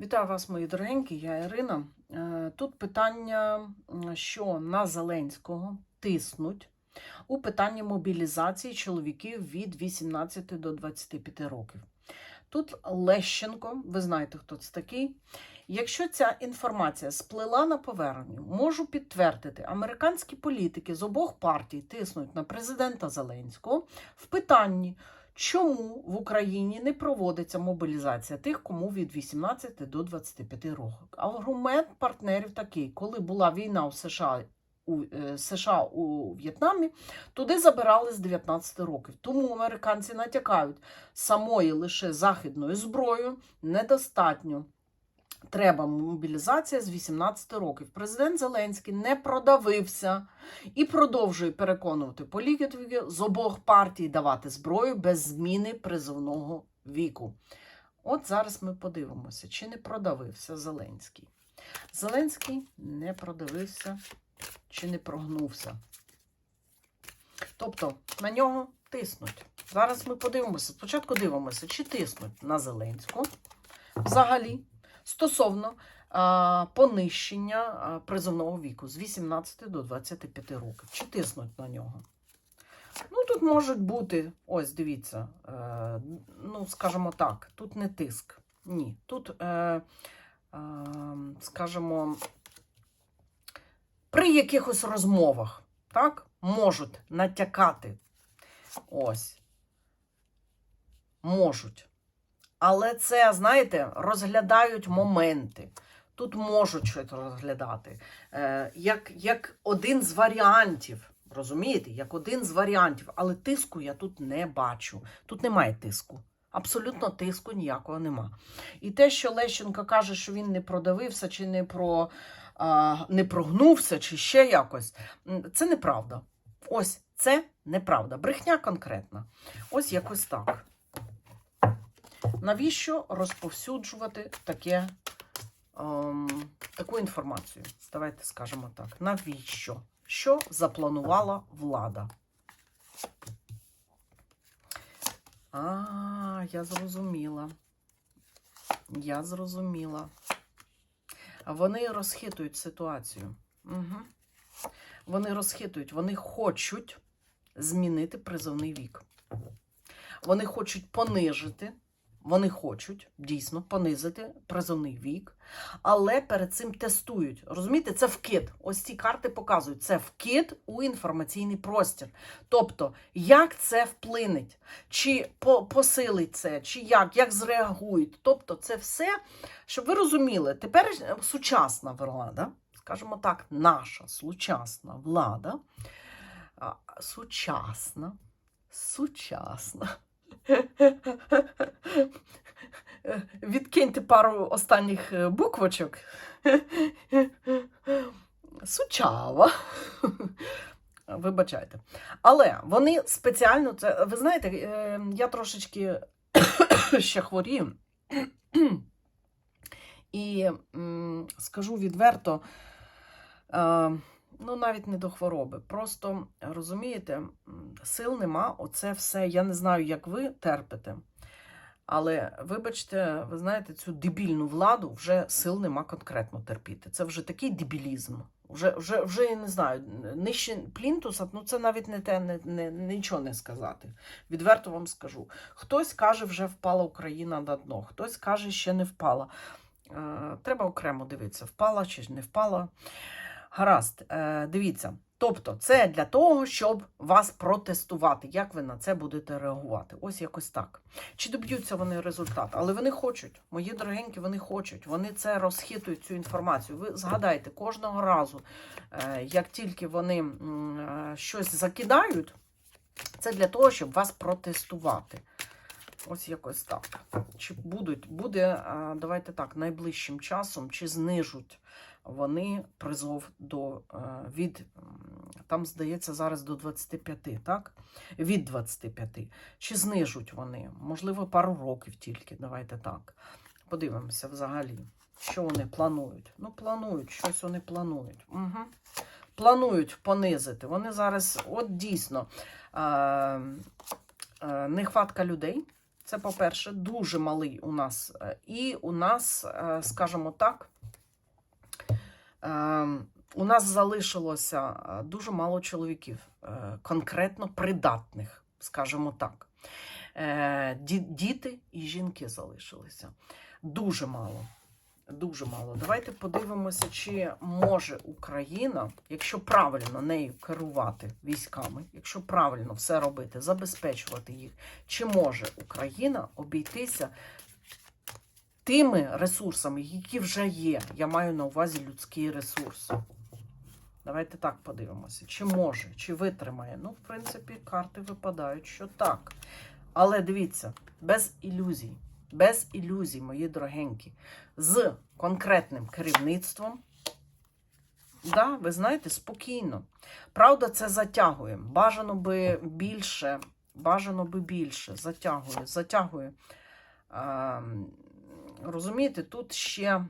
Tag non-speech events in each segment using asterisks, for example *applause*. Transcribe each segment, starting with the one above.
Вітаю вас, мої дорогенькі, я Ірина. Е, Тут питання, що на Зеленського тиснуть у питанні мобілізації чоловіків від 18 до 25 років. Тут Лещенко, ви знаєте, хто це такий. Якщо ця інформація сплила на поверхню, можу підтвердити, американські політики з обох партій тиснуть на президента Зеленського в питанні, чому в Україні не проводиться мобілізація тих, кому від 18 до 25 років. Аргумент партнерів такий, коли була війна у США. У е, США у В'єтнамі туди забирали з 19 років. Тому американці натякають самої лише західною зброєю недостатньо. Треба мобілізація з 18 років. Президент Зеленський не продавився і продовжує переконувати політиків з обох партій давати зброю без зміни призовного віку. От зараз ми подивимося, чи не продавився Зеленський. Зеленський не продавився чи не прогнувся. Тобто на нього тиснуть. Зараз ми подивимося. Спочатку дивимося, чи тиснуть на Зеленського взагалі стосовно понищення призовного віку з 18 до 25 років. Чи тиснуть на нього? Ну, тут можуть бути, ось дивіться, е, ну, скажімо так, тут не тиск. Ні. Тут, е, е, скажімо, при якихось розмовах, так, можуть натякати. Ось. Можуть. Але це, знаєте, розглядають моменти. Тут можуть щось розглядати. Е, як, як один з варіантів. Розумієте, як один з варіантів. Але тиску я тут не бачу. Тут немає тиску. Абсолютно тиску ніякого нема. І те, що Лещенко каже, що він не продавився, чи не, про, не прогнувся, чи ще якось, це неправда. Ось це неправда. Брехня конкретна. Ось якось так. Навіщо розповсюджувати таке, ем, таку інформацію? Давайте скажемо так. Навіщо? Що запланувала влада? А, я зрозуміла. Я зрозуміла. Вони розхитують ситуацію. Угу. Вони розхитують, вони хочуть змінити призовний вік. Вони хочуть понижити, вони хочуть дійсно понизити призовний вік, але перед цим тестують. Розумієте, це вкид. Ось ці карти показують. Це вкид у інформаційний простір. Тобто, як це вплинеть, чи посилить це, чи як, як зреагують. Тобто, це все, щоб ви розуміли, тепер сучасна влада, скажімо так, наша сучасна влада, сучасна, сучасна. *laughs* Відкиньте пару останніх е, буквочок. *laughs* Сучава. *laughs* Вибачайте. Але вони спеціально це. Ви знаєте, е, я трошечки *coughs* ще хворію. І скажу відверто, е, ну навіть не до хвороби. Просто розумієте, сил нема. Оце все. Я не знаю, як ви терпите. Але вибачте, ви знаєте, цю дебільну владу вже сил нема конкретно терпіти. Це вже такий дебілізм. Вже, вже, вже я не знаю, нижче плінтуса, ну це навіть не те, не, не, нічого не сказати. Відверто вам скажу. Хтось каже, вже впала Україна на дно, хтось каже, ще не впала. Е, треба окремо дивитися, впала чи не впала. Гаразд, е, дивіться. Тобто, це для того, щоб вас протестувати. Як ви на це будете реагувати? Ось якось так. Чи доб'ються вони результат? Але вони хочуть, мої дорогенькі, вони хочуть. Вони це розхитують цю інформацію. Ви згадайте кожного разу, е, як тільки вони е, щось закидають, це для того, щоб вас протестувати. Ось якось так. Чи будуть, буде, давайте так, найближчим часом, чи знижуть вони призов до е, від, там, здається, зараз до 25, так? Від 25. Чи знижуть вони? Можливо, пару років тільки, давайте так. Подивимося взагалі, що вони планують. Ну, планують, щось вони планують. Угу. Планують понизити. Вони зараз, от дійсно, е, е, нехватка людей. Це, по-перше, дуже малий у нас. І у нас, скажімо так, у нас залишилося е, дуже мало чоловіків, е, конкретно придатних, скажімо так. Е, Діти і жінки залишилися. Дуже мало. Дуже мало. Давайте подивимося, чи може Україна, якщо правильно нею керувати військами, якщо правильно все робити, забезпечувати їх, чи може Україна обійтися тими ресурсами, які вже є. Я маю на увазі людський ресурс. Давайте так подивимося, чи може, чи витримає. Ну, в принципі, карти випадають, що так. Але дивіться, без ілюзій, без ілюзій, мої дорогенькі, з конкретним керівництвом. Да, ви знаєте, спокійно. Правда, це затягує. Бажано би більше, бажано би більше. Затягує, затягує. Розумієте, тут ще.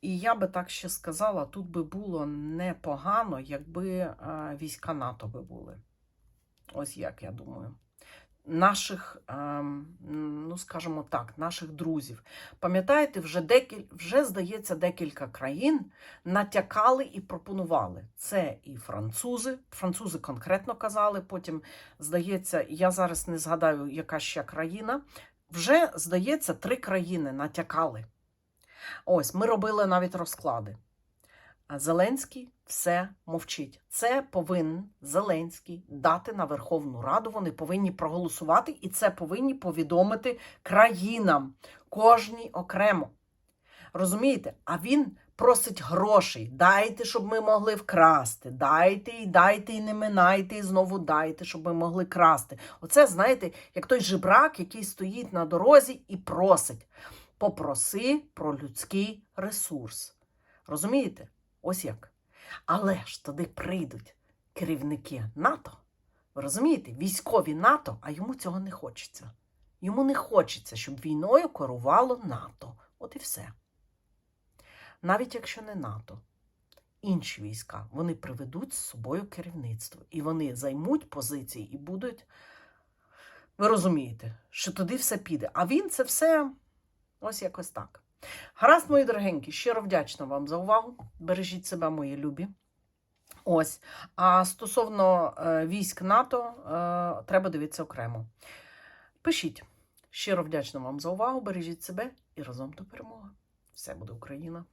І я би так ще сказала, тут би було непогано, якби війська НАТО би були. Ось як я думаю. Наших, ем, ну скажімо так, наших друзів. Пам'ятаєте, вже декіль, вже здається, декілька країн натякали і пропонували. Це і французи, французи конкретно казали. Потім, здається, я зараз не згадаю, яка ще країна. Вже, здається, три країни натякали. Ось, ми робили навіть розклади. А Зеленський все мовчить. Це повинен Зеленський дати на Верховну Раду. Вони повинні проголосувати, і це повинні повідомити країнам, кожній окремо. Розумієте? А він просить грошей. Дайте, щоб ми могли вкрасти. Дайте і дайте, і не минайте, і знову дайте, щоб ми могли красти. Оце, знаєте, як той жебрак, який стоїть на дорозі і просить. Попроси про людський ресурс. Розумієте? Ось як. Але ж туди прийдуть керівники НАТО. Ви розумієте? Військові НАТО, а йому цього не хочеться. Йому не хочеться, щоб війною керувало НАТО. От і все. Навіть якщо не НАТО, інші війська, вони приведуть з собою керівництво. І вони займуть позиції і будуть. Ви розумієте, що туди все піде. А він це все ось якось так. Гаразд, мої дорогенькі, щиро вдячна вам за увагу. Бережіть себе, мої любі. Ось. А стосовно е, військ НАТО, е, треба дивитися окремо. Пишіть. Щиро вдячна вам за увагу. Бережіть себе і разом до перемоги. Все буде Україна!